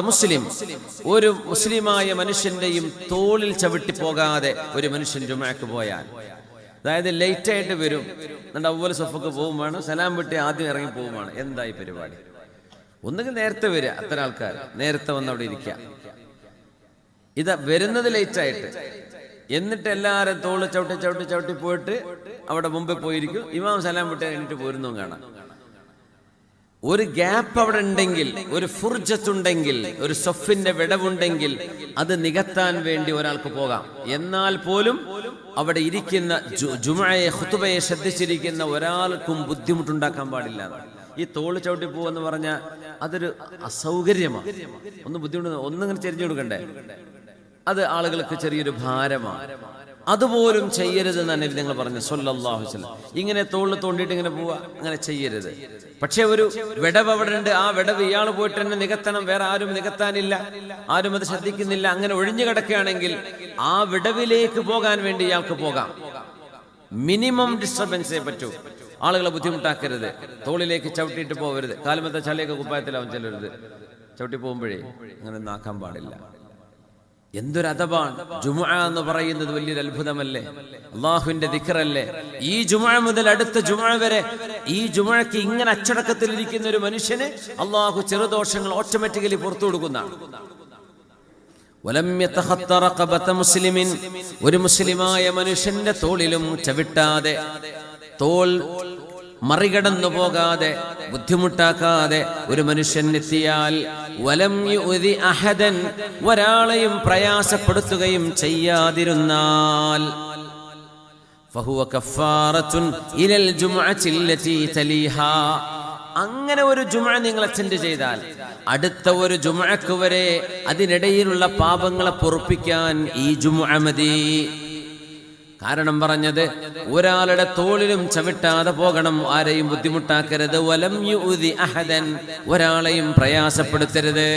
മുസ്ലിം. ഒരു മുസ്ലിമായ മനുഷ്യന്റെയും തോളിൽ ചവിട്ടി പോകാതെ ഒരു മനുഷ്യൻ ജുമാക്ക് പോയാൽ. അതായത് ലേറ്റ് ആയിട്ട് വരും. എന്നിട്ട് അവൽ സഫക്ക് പോകുമ്പോൾ സലാം വിട്ടി ആദ്യം ഇറങ്ങി പോകുമാണ് എന്തായി പരിപാടി? ഒന്നുകിൽ നേരത്തെ വരിക അത്ര ആൾക്കാർ. നേരത്തെ വന്ന് അവിടെ ഇരിക്കുക. ഇത് വരുന്നത് ലേറ്റ് ആയിട്ട്. എന്നിട്ട് എല്ലാവരും തോൾ ചവിട്ടി ചവിട്ടി ചവിട്ടി പോയിട്ട് അവിടെ മുമ്പിൽ പോയിരിക്കും. ഇമാം സലാം വിട്ട് എന്നിട്ട് പോരുന്നു കാണാം. ഒരു ഗ്യാപ്പ് അവിടെ ഉണ്ടെങ്കിൽ ഒരു ഫുർജത്തുണ്ടെങ്കിൽ ഒരു സൊഫിന്റെ വിടവുണ്ടെങ്കിൽ അത് നികത്താൻ വേണ്ടി ഒരാൾക്ക് പോകാം. എന്നാൽ പോലും അവിടെ ഇരിക്കുന്ന ജുമയെ ഹുത്തുബയെ ശ്രദ്ധിച്ചിരിക്കുന്ന ഒരാൾക്കും ബുദ്ധിമുട്ടുണ്ടാക്കാൻ പാടില്ല. ഈ തോൾ ചവിട്ടി പോവെന്ന് പറഞ്ഞാൽ അതൊരു അസൗകര്യമാണ്. ഒന്ന് ബുദ്ധിമുട്ട് ഒന്നിങ്ങനെ ചെരിഞ്ഞു കൊടുക്കണ്ടേ? അത് ആളുകൾക്ക് ചെറിയൊരു ഭാരമാണ്. അതുപോലും ചെയ്യരുത് എന്ന് നബി നിങ്ങൾ പറഞ്ഞു സൊല്ലാഹു വസല്ലം. ഇങ്ങനെ തോളിൽ തോണ്ടിയിട്ട് ഇങ്ങനെ പോവുക അങ്ങനെ ചെയ്യരുത്. പക്ഷെ ഒരു വിടവ് അവിടെ ഉണ്ട്. ആ വിടവ് ഇയാൾ പോയിട്ട് തന്നെ നികത്തണം. വേറെ ആരും നികത്താനില്ല. ആരും അത് ശ്രദ്ധിക്കുന്നില്ല. അങ്ങനെ ഒഴിഞ്ഞു കിടക്കുകയാണെങ്കിൽ ആ വിടവിലേക്ക് പോകാൻ വേണ്ടി ഇയാൾക്ക് പോകാം. മിനിമം ഡിസ്റ്റർബൻസേ പറ്റൂ. ആളുകളെ ബുദ്ധിമുട്ടാക്കരുത്. തോളിലേക്ക് ചവിട്ടിയിട്ട് പോകരുത് കാലമത്തെ ചളിയൊക്കെ കുപ്പായത്തിലാവും ചിലരുത്. ചവിട്ടി പോകുമ്പോഴേ അങ്ങനെ നാക്കാൻ പാടില്ല. എന്തൊരു അഥവാണ് ജുമ എന്ന് പറയുന്നത് വലിയൊരു അത്ഭുതമല്ലേ? അള്ളാഹുവിന്റെ ദിക്കറല്ലേ ഈ ജുമ മുതൽ അടുത്ത ജുമ വരെ ഈ ജുമഴക്ക് ഇങ്ങനെ അച്ചടക്കത്തിൽ ഇരിക്കുന്ന ഒരു മനുഷ്യന് അള്ളാഹു ചെറുദോഷങ്ങൾ ഓട്ടോമാറ്റിക്കലി പുറത്തു റഖബത മുസ്ലിമിൻ ഒരു മുസ്ലിമായ മനുഷ്യന്റെ തോളിലും ചവിട്ടാതെ തോൾ മറികടന്നു പോകാതെ ബുദ്ധിമുട്ടാക്കാതെ ഒരു മനുഷ്യൻ എത്തിയാൽ വലം യുതി അഹദൻ ഒരാളെയും പ്രയാസപ്പെടുത്തുകയും ചെയ്യാതിരുന്നാൽ ഫഹുവ കഫാറത്തുൻ അങ്ങനെ ഒരു ജുമ നിങ്ങൾ അറ്റൻഡ് ചെയ്താൽ അടുത്ത ഒരു ജുമക്ക് വരെ അതിനിടയിലുള്ള പാപങ്ങളെ പൊറുപ്പിക്കാൻ ഈ ജുമുഅ മതി. കാരണം പറഞ്ഞത് ഒരാളുടെ തോളിലും ചവിട്ടാതെ പോകണം ആരെയും ബുദ്ധിമുട്ടാക്കരുത്. വലം യുഉദി അഹദൻ ഒരാളെയും പ്രയാസപ്പെടുത്തരുത്.